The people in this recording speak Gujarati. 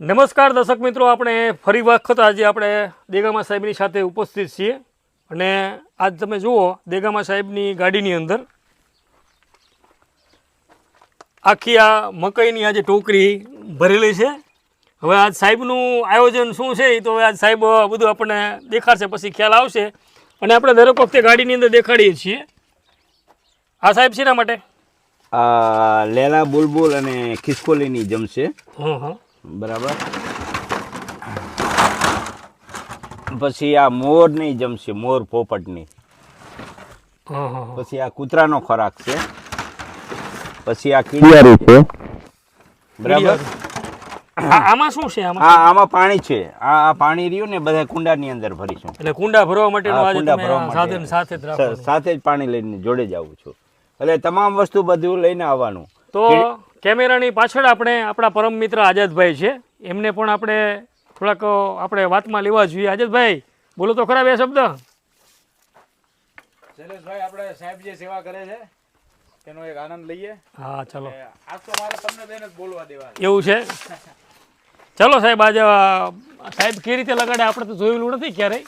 નમસ્કાર દર્શક મિત્રો આપણે ફરી વખત આજે આપણે દેગામા સાહેબની સાથે ઉપસ્થિત છીએ. અને આજ તમે જુઓ દેગામા સાહેબની ગાડીની અંદર આખી આ મકાઈની આજે ટોકરી ભરેલી છે. હવે આજ સાહેબનું આયોજન શું છે એ તો હવે આજ સાહેબ બધું આપણને દેખાડશે પછી ખ્યાલ આવશે. અને આપણે દરેક વખતે ગાડીની અંદર દેખાડીએ છીએ. આ સાહેબ શેના માટે? લેલા બુલબુલ અને ખિસકોલીની જમશે. હં હં. બરાબર? પછી આ મોરની જમશે મોર પોપટની. પછી આ કૂતરાનો ખોરાક છે. પછી આ કીડિયારી છે. બરાબર? આમાં શું છે આમાં? હા આમાં પાણી છે. આ આ પાણી રહ્યું ને બધા કુંડાની અંદર ભરીશું. એટલે કુંડા ભરવા માટે કુંડા ભરવા સાધન સાથે જ સાથે જ પાણી લઈને જોડે જ આવું છું. એટલે તમામ વસ્તુ બધું લઈને આવવાનું. તો કેમેરાની પાછળ આપણે આપણા પરમ મિત્ર આઝાદભાઈ છે. એમને પણ આપણે થોડાક આપણે વાતમાં લેવા જોઈએ. આઝાદભાઈ બોલો તો ખરા બે શબ્દ. શૈલેષભાઈ આપણે સાહેબ જે સેવા કરે છે તેનો એક આનંદ લઈએ. હા ચલો. આજ તો મારે તમને બેન જ બોલવા દેવા એવું છે? ચલો સાહેબ આજે સાહેબ કેવી રીતે લગાડે? આપણે તો જોયેલું નથી ક્યારેય.